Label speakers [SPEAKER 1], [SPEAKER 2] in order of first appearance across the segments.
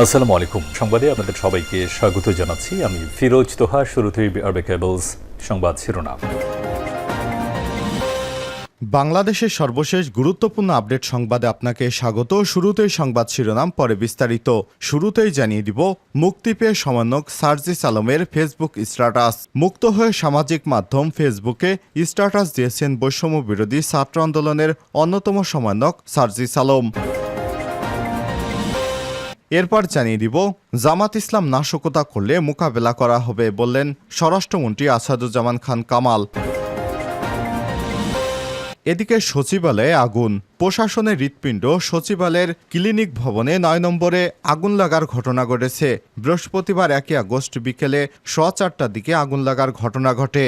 [SPEAKER 1] আসসালামু আলাইকুম সংবাদে আপনাদের সবাইকে স্বাগত জানাচ্ছি আমি ফিরোজ তোহা শুরুতেই আরবে কেবলস সংবাদ শিরোনাম
[SPEAKER 2] বাংলাদেশের সর্বশেষ গুরুত্বপূর্ণ আপডেট সংবাদে আপনাকে স্বাগত শুরুতেই সংবাদ শিরোনাম পরে বিস্তারিত শুরুতেই জানিয়ে দিব মুক্তি পেয়ে সমানক সার্জিস আলমের ফেসবুক স্ট্যাটাস মুক্ত হয়ে সামাজিক মাধ্যম ফেসবুকে স্ট্যাটাস দিয়েছেন বৈষম্য বিরোধী ছাত্র আন্দোলনের অন্যতম সমানক সার্জিস আলম এরপর জানিয়ে দিব জামাত ইসলাম নাশকতা করলে মোকাবেলা করা হবে বললেন স্বরাষ্ট্রমন্ত্রী আসাদুজ্জামান খান কামাল এদিকে সচিবালয়ে আগুন প্রশাসনের হৃৎপিণ্ড সচিবালয়ের ক্লিনিক ভবনে নয় নম্বরে আগুন লাগার ঘটনা ঘটেছে বৃহস্পতিবার একই আগস্ট বিকেলে সচারটার চারটার দিকে আগুন লাগার ঘটনা ঘটে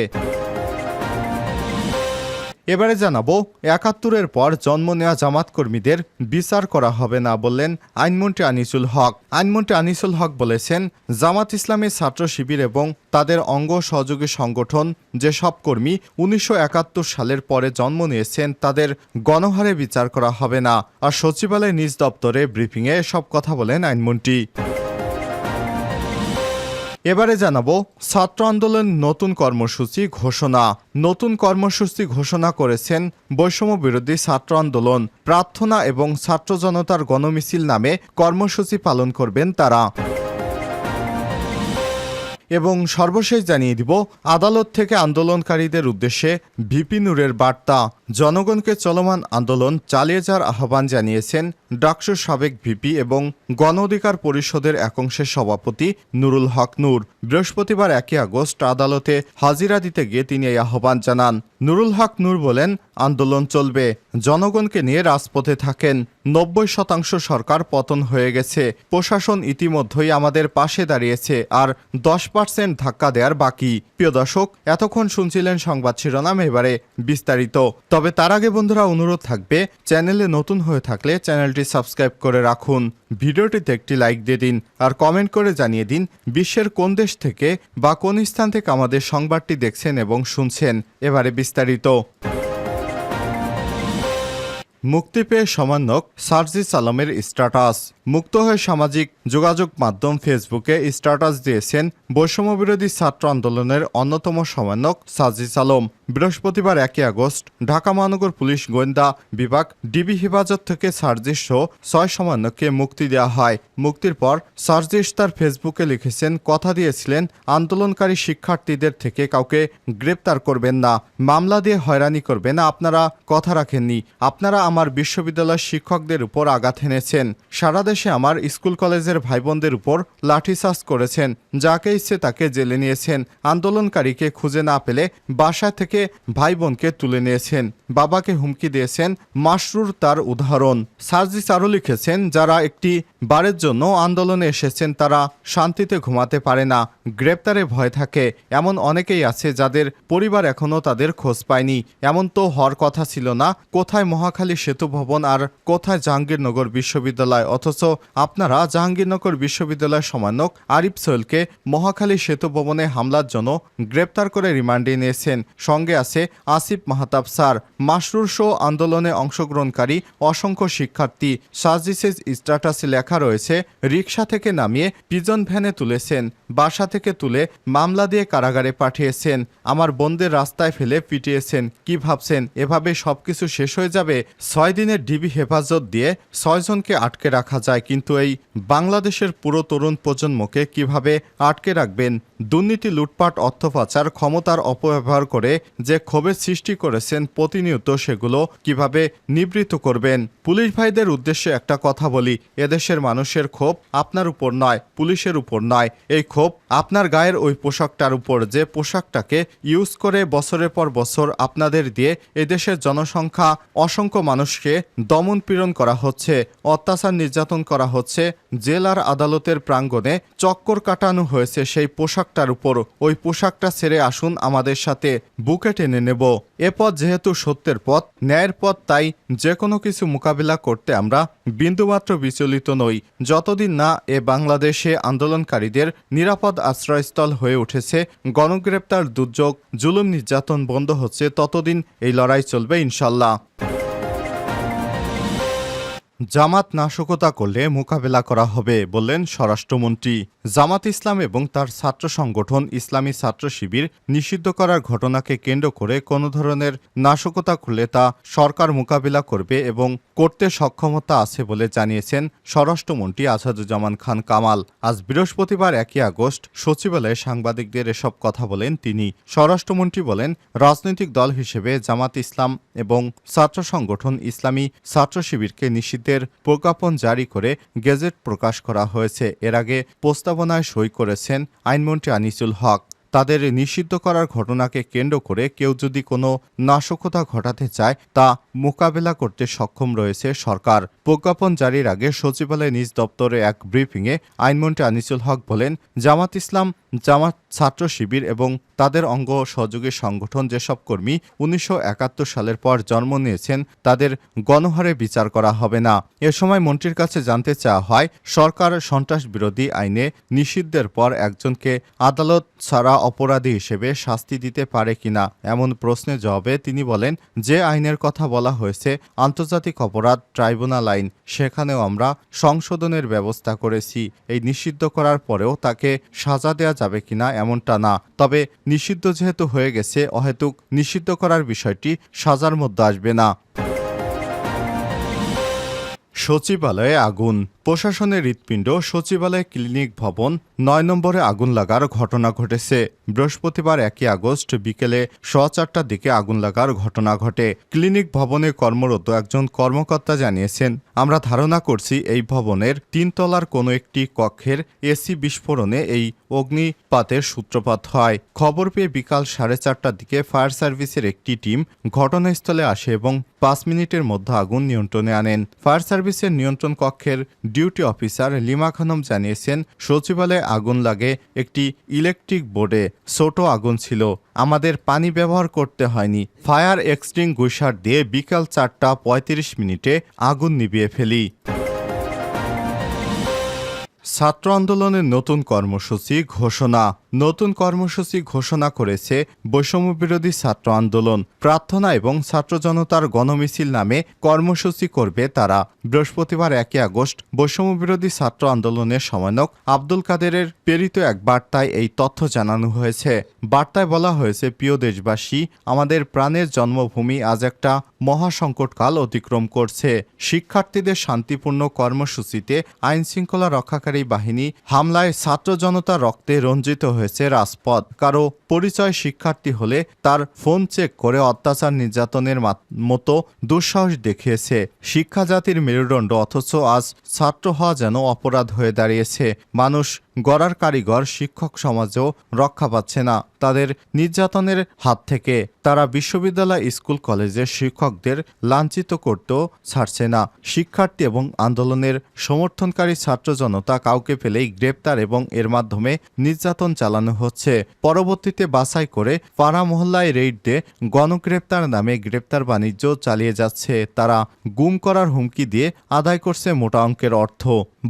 [SPEAKER 2] এবারে জানাবো একাত্তরের পর জন্ম নেওয়া জামাত কর্মীদের বিচার করা হবে না বললেন আইনমন্ত্রী আনিসুল হক আইনমন্ত্রী আনিসুল হক বলেছেন জামাত ইসলামের ছাত্র শিবির এবং তাদের অঙ্গ সহযোগী সংগঠন যে সব কর্মী উনিশশো সালের পরে জন্ম নিয়েছেন তাদের গণহারে বিচার করা হবে না আর সচিবালয়ের নিজ দপ্তরে ব্রিফিংয়ে সব কথা বলেন আইনমন্ত্রী এবারে জানাবো ছাত্র আন্দোলন নতুন কর্মসূচি ঘোষণা নতুন কর্মসূচি ঘোষণা করেছেন বৈষম্য বিরোধী ছাত্র আন্দোলন প্রার্থনা এবং ছাত্র জনতার গণমিছিল নামে কর্মসূচি পালন করবেন তারা এবং সর্বশেষ জানিয়ে দিব আদালত থেকে আন্দোলনকারীদের উদ্দেশ্যে ভিপি নূরের বার্তা জনগণকে চলমান আন্দোলন চালিয়ে যাওয়ার আহ্বান জানিয়েছেন ডাকসুর সাবেক ভিপি এবং গণ অধিকার পরিষদের একংশের সভাপতি নুরুল হক নূর বৃহস্পতিবার একই আগস্ট আদালতে হাজিরা দিতে গিয়ে তিনি এই আহ্বান জানান নুরুল হক নূর বলেন আন্দোলন চলবে জনগণকে নিয়ে রাজপথে থাকেন নব্বই শতাংশ সরকার পতন হয়ে গেছে প্রশাসন ইতিমধ্যেই আমাদের পাশে দাঁড়িয়েছে আর দশ পার্সেন্ট ধাক্কা দেওয়ার বাকি প্রিয় দর্শক এতক্ষণ শুনছিলেন সংবাদ শিরোনাম এবারে বিস্তারিত তবে তার আগে বন্ধুরা অনুরোধ থাকবে চ্যানেলে নতুন হয়ে থাকলে চ্যানেলটি সাবস্ক্রাইব করে রাখুন ভিডিওটিতে একটি লাইক দিয়ে দিন আর কমেন্ট করে জানিয়ে দিন বিশ্বের কোন দেশ থেকে বা কোন স্থান থেকে আমাদের সংবাদটি দেখছেন এবং শুনছেন এবারে বিস্তারিত মুক্তি পেয়ে সমন্বয়ক সার্জিস আলমের স্ট্যাটাস মুক্ত হয়ে সামাজিক যোগাযোগ মাধ্যম ফেসবুকে স্ট্যাটাস দিয়েছেন বৈষম্যবিরোধী ছাত্র আন্দোলনের অন্যতম সমন্বয়ক সার্জিস আলম বৃহস্পতিবার একই আগস্ট ঢাকা মহানগর পুলিশ গোয়েন্দা বিভাগ ডিবি হেফাজত থেকে সার্জিস সহ ছয় সামান্যকে মুক্তি দেওয়া হয় মুক্তির পর সার্জিস তার ফেসবুকে লিখেছেন কথা দিয়েছিলেন আন্দোলনকারী শিক্ষার্থীদের থেকে কাউকে গ্রেপ্তার করবেন না মামলা দিয়ে হয়রানি করবেন আপনারা কথা রাখেননি আপনারা আমার বিশ্ববিদ্যালয়ের শিক্ষকদের উপর আঘাত এনেছেন সারা দেশে আমার স্কুল কলেজের ভাই বোনদের উপর লাঠিচার্জ করেছেন যাকে ইচ্ছে তাকে জেলে নিয়েছেন আন্দোলনকারীকে খুঁজে না পেলে বাসা থেকে থেকে ভাই বোনকে তুলে নিয়েছেন বাবাকে হুমকি দিয়েছেন মাসরুর তার উদাহরণ সার্জিস আরও লিখেছেন যারা একটি বারের জন্য আন্দোলনে এসেছেন তারা শান্তিতে ঘুমাতে পারে না গ্রেপ্তারে ভয় থাকে এমন অনেকেই আছে যাদের পরিবার এখনও তাদের খোঁজ পায়নি এমন তো হওয়ার কথা ছিল না কোথায় মহাখালী সেতু ভবন আর কোথায় জাহাঙ্গীরনগর বিশ্ববিদ্যালয় অথচ আপনারা জাহাঙ্গীরনগর বিশ্ববিদ্যালয় সমানক আরিফ সোহেলকে মহাখালী সেতু ভবনে হামলার জন্য গ্রেপ্তার করে রিমান্ডে নিয়েছেন সঙ্গে আছে আসিফ মাহতাব স্যার মাসরুর শো আন্দোলনে অংশগ্রহণকারী অসংখ্য শিক্ষার্থী সার্জিসেস স্ট্যাটাসে লেখা রয়েছে রিকশা থেকে নামিয়ে পিজন ভ্যানে তুলেছেন বাসা থেকে তুলে মামলা দিয়ে কারাগারে পাঠিয়েছেন আমার বন্ধের রাস্তায় ফেলে পিটিয়েছেন কি ভাবছেন এভাবে সবকিছু শেষ হয়ে যাবে ছয় দিনের ডিবি হেফাজত দিয়ে ছয়জনকে আটকে রাখা যায় কিন্তু এই বাংলাদেশের পুরো তরুণ প্রজন্মকে কিভাবে আটকে রাখবেন দুর্নীতি লুটপাট অর্থ পাচার ক্ষমতার অপব্যবহার করে যে ক্ষোভের সৃষ্টি করেছেন প্রতিনিয়ত সেগুলো কিভাবে নিবৃত করবেন পুলিশ ভাইদের উদ্দেশ্যে একটা কথা বলি এদেশের মানুষের ক্ষোভ আপনার উপর নয় পুলিশের উপর নয় এই ক্ষোভ আপনার গায়ের ওই পোশাকটার উপর যে পোশাকটাকে ইউজ করে বছরের পর বছর আপনাদের দিয়ে এদেশের জনসংখ্যা অসংখ্য মানুষকে দমন পীড়ন করা হচ্ছে অত্যাচার নির্যাতন করা হচ্ছে জেলার আদালতের প্রাঙ্গণে চক্কর কাটানো হয়েছে সেই পোশাকটার উপর ওই পোশাকটা ছেড়ে আসুন আমাদের সাথে বুক বুকে টেনে নেব এ পথ যেহেতু সত্যের পথ ন্যায়ের পথ তাই যে কোনো কিছু মোকাবিলা করতে আমরা বিন্দুমাত্র বিচলিত নই যতদিন না এ বাংলাদেশে আন্দোলনকারীদের নিরাপদ আশ্রয়স্থল হয়ে উঠেছে গণগ্রেপ্তার দুর্যোগ জুলুম নির্যাতন বন্ধ হচ্ছে ততদিন এই লড়াই চলবে ইনশাল্লাহ জামাত নাশকতা করলে মোকাবেলা করা হবে বললেন স্বরাষ্ট্রমন্ত্রী জামাত ইসলাম এবং তার ছাত্র সংগঠন ইসলামী ছাত্র শিবির নিষিদ্ধ করার ঘটনাকে কেন্দ্র করে কোনো ধরনের নাশকতা করলে তা সরকার মোকাবিলা করবে এবং করতে সক্ষমতা আছে বলে জানিয়েছেন স্বরাষ্ট্রমন্ত্রী আসাদুজ্জামান খান কামাল আজ বৃহস্পতিবার একই আগস্ট সচিবালয়ে সাংবাদিকদের এসব কথা বলেন তিনি স্বরাষ্ট্রমন্ত্রী বলেন রাজনৈতিক দল হিসেবে জামাত ইসলাম এবং ছাত্র সংগঠন ইসলামী ছাত্র শিবিরকে নিষিদ্ধ নাগরিকদের প্রজ্ঞাপন জারি করে গেজেট প্রকাশ করা হয়েছে এর আগে প্রস্তাবনায় সই করেছেন আইনমন্ত্রী আনিসুল হক তাদের নিষিদ্ধ করার ঘটনাকে কেন্দ্র করে কেউ যদি কোনো নাশকতা ঘটাতে চায় তা মোকাবেলা করতে সক্ষম রয়েছে সরকার প্রজ্ঞাপন জারির আগে সচিবালয় নিজ দপ্তরে এক ব্রিফিংয়ে আইনমন্ত্রী আনিসুল হক বলেন জামাত ইসলাম জামাত ছাত্র শিবির এবং তাদের অঙ্গ সহযোগী সংগঠন যেসব কর্মী উনিশশো সালের পর জন্ম নিয়েছেন তাদের গণহারে বিচার করা হবে না এ সময় মন্ত্রীর কাছে জানতে চাওয়া হয় সরকার সন্ত্রাস বিরোধী আইনে নিষিদ্ধের পর একজনকে আদালত ছাড়া অপরাধী হিসেবে শাস্তি দিতে পারে কিনা এমন প্রশ্নের জবাবে তিনি বলেন যে আইনের কথা বলা হয়েছে আন্তর্জাতিক অপরাধ ট্রাইব্যুনাল আইন সেখানেও আমরা সংশোধনের ব্যবস্থা করেছি এই নিষিদ্ধ করার পরেও তাকে সাজা দেয়া যাবে কিনা এমনটা না তবে নিষিদ্ধ যেহেতু হয়ে গেছে অহেতুক নিষিদ্ধ করার বিষয়টি সাজার মধ্যে আসবে না সচিবালয়ে আগুন প্রশাসনের হৃৎপিণ্ড সচিবালয় ক্লিনিক ভবন নয় নম্বরে আগুন লাগার ঘটনা ঘটেছে বৃহস্পতিবার একই আগস্ট বিকেলে সোয়া চারটার দিকে আগুন লাগার ঘটনা ঘটে ক্লিনিক ভবনে কর্মরত একজন কর্মকর্তা জানিয়েছেন আমরা ধারণা করছি এই ভবনের তিনতলার কোনো একটি কক্ষের এসি বিস্ফোরণে এই অগ্নিপাতের সূত্রপাত হয় খবর পেয়ে বিকাল সাড়ে চারটার দিকে ফায়ার সার্ভিসের একটি টিম ঘটনাস্থলে আসে এবং পাঁচ মিনিটের মধ্যে আগুন নিয়ন্ত্রণে আনেন ফায়ার সার্ভিসের নিয়ন্ত্রণ কক্ষের ডিউটি অফিসার লিমা খানম জানিয়েছেন সচিবালয়ে আগুন লাগে একটি ইলেকট্রিক বোর্ডে ছোট আগুন ছিল আমাদের পানি ব্যবহার করতে হয়নি ফায়ার এক্সটিং গুইসার দিয়ে বিকাল চারটা পঁয়ত্রিশ মিনিটে আগুন নিভিয়ে ফেলি ছাত্র আন্দোলনের নতুন কর্মসূচি ঘোষণা নতুন কর্মসূচি ঘোষণা করেছে বৈষম্য বিরোধী ছাত্র আন্দোলন প্রার্থনা এবং ছাত্র জনতার গণমিছিল নামে কর্মসূচি করবে তারা বৃহস্পতিবার একই আগস্ট বৈষম্য বিরোধী ছাত্র আন্দোলনের সমন্বয়ক আব্দুল কাদেরের প্রেরিত এক বার্তায় এই তথ্য জানানো হয়েছে বার্তায় বলা হয়েছে প্রিয় দেশবাসী আমাদের প্রাণের জন্মভূমি আজ একটা মহাসংকটকাল অতিক্রম করছে শিক্ষার্থীদের শান্তিপূর্ণ কর্মসূচিতে আইনশৃঙ্খলা রক্ষাকারী সরকারি বাহিনী হামলায় ছাত্র জনতা রক্তে রঞ্জিত হয়েছে রাজপথ কারো পরিচয় শিক্ষার্থী হলে তার ফোন চেক করে অত্যাচার নির্যাতনের মতো দুঃসাহস দেখিয়েছে শিক্ষা জাতির মেরুদণ্ড অথচ আজ ছাত্র হওয়া যেন অপরাধ হয়ে দাঁড়িয়েছে মানুষ গড়ার কারিগর শিক্ষক সমাজও রক্ষা পাচ্ছে না তাদের নির্যাতনের হাত থেকে তারা বিশ্ববিদ্যালয় স্কুল কলেজের শিক্ষকদের লাঞ্ছিত করতেও ছাড়ছে না শিক্ষার্থী এবং আন্দোলনের সমর্থনকারী ছাত্র জনতা কাউকে ফেলেই গ্রেপ্তার এবং এর মাধ্যমে নির্যাতন চালানো হচ্ছে পরবর্তীতে বাছাই করে পাড়া মহল্লায় রেড দিয়ে গণগ্রেপ্তার নামে গ্রেপ্তার বাণিজ্য চালিয়ে যাচ্ছে তারা গুম করার হুমকি দিয়ে আদায় করছে মোটা অঙ্কের অর্থ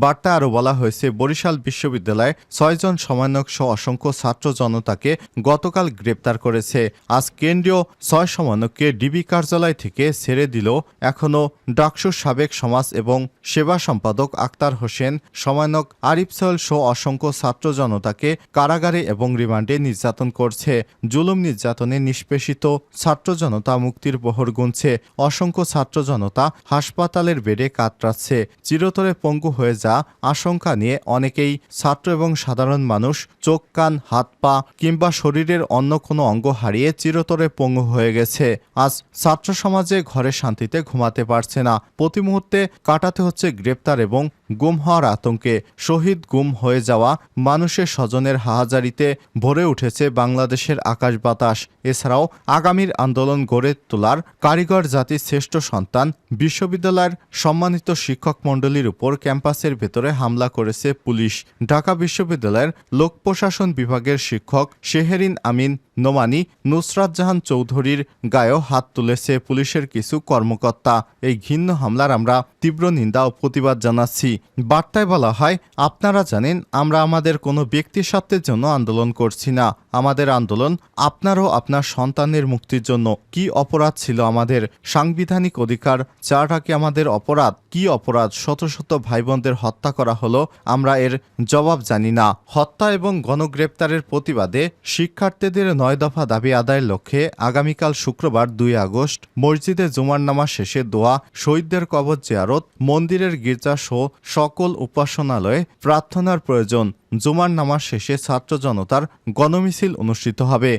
[SPEAKER 2] বার্তা আরও বলা হয়েছে বরিশাল বিশ্ববিদ্যালয় উপজেলায় ছয়জন সমন্বয়ক সহ অসংখ্য ছাত্র জনতাকে গতকাল গ্রেপ্তার করেছে আজ কেন্দ্রীয় ছয় সমন্বয়ককে ডিবি কার্যালয় থেকে ছেড়ে দিল এখনও ডাকসুর সাবেক সমাজ এবং সেবা সম্পাদক আক্তার হোসেন সমন্বয়ক আরিফ সহল সহ অসংখ্য ছাত্র জনতাকে কারাগারে এবং রিমান্ডে নির্যাতন করছে জুলুম নির্যাতনে নিষ্পেষিত ছাত্র জনতা মুক্তির বহর গুনছে অসংখ্য ছাত্র জনতা হাসপাতালের বেডে কাতরাচ্ছে চিরতরে পঙ্গু হয়ে যা আশঙ্কা নিয়ে অনেকেই ছাত্র ছাত্র এবং সাধারণ মানুষ চোখ কান হাত পা কিংবা শরীরের অন্য কোনো অঙ্গ হারিয়ে চিরতরে পঙ্গু হয়ে গেছে আজ ছাত্র সমাজে ঘরে শান্তিতে ঘুমাতে পারছে না প্রতি মুহূর্তে কাটাতে হচ্ছে গ্রেপ্তার এবং গুম হওয়ার আতঙ্কে শহীদ গুম হয়ে যাওয়া মানুষের স্বজনের হাহাজারিতে ভরে উঠেছে বাংলাদেশের আকাশ বাতাস এছাড়াও আগামীর আন্দোলন গড়ে তোলার কারিগর জাতির শ্রেষ্ঠ সন্তান বিশ্ববিদ্যালয়ের সম্মানিত শিক্ষক মণ্ডলীর উপর ক্যাম্পাসের ভেতরে হামলা করেছে পুলিশ ঢাকা বিশ্ববিদ্যালয়ের লোক প্রশাসন বিভাগের শিক্ষক শেহেরিন আমিন নোমানি নুসরাত জাহান চৌধুরীর গায়েও হাত তুলেছে পুলিশের কিছু কর্মকর্তা এই ঘিন্ন হামলার আমরা তীব্র নিন্দা ও প্রতিবাদ জানাচ্ছি বার্তায় বলা হয় আপনারা জানেন আমরা আমাদের কোনো ব্যক্তি স্বার্থের জন্য আন্দোলন করছি না আমাদের আন্দোলন আপনারও আপনার সন্তানের মুক্তির জন্য কি অপরাধ ছিল আমাদের সাংবিধানিক অধিকার চাটা কি আমাদের অপরাধ কি অপরাধ শত শত ভাই বোনদের হত্যা করা হলো আমরা এর জবাব জানি না হত্যা এবং গণগ্রেপ্তারের প্রতিবাদে শিক্ষার্থীদের নয় দফা দাবি আদায়ের লক্ষ্যে আগামীকাল শুক্রবার দুই আগস্ট মসজিদে জুমার নামাজ শেষে দোয়া শহীদদের কবর জিয়ারত মন্দিরের গির্জা সহ সকল উপাসনালয়ে প্রার্থনার প্রয়োজন জুমার নামাজ শেষে ছাত্র জনতার গণমিছিল অনুষ্ঠিত হবে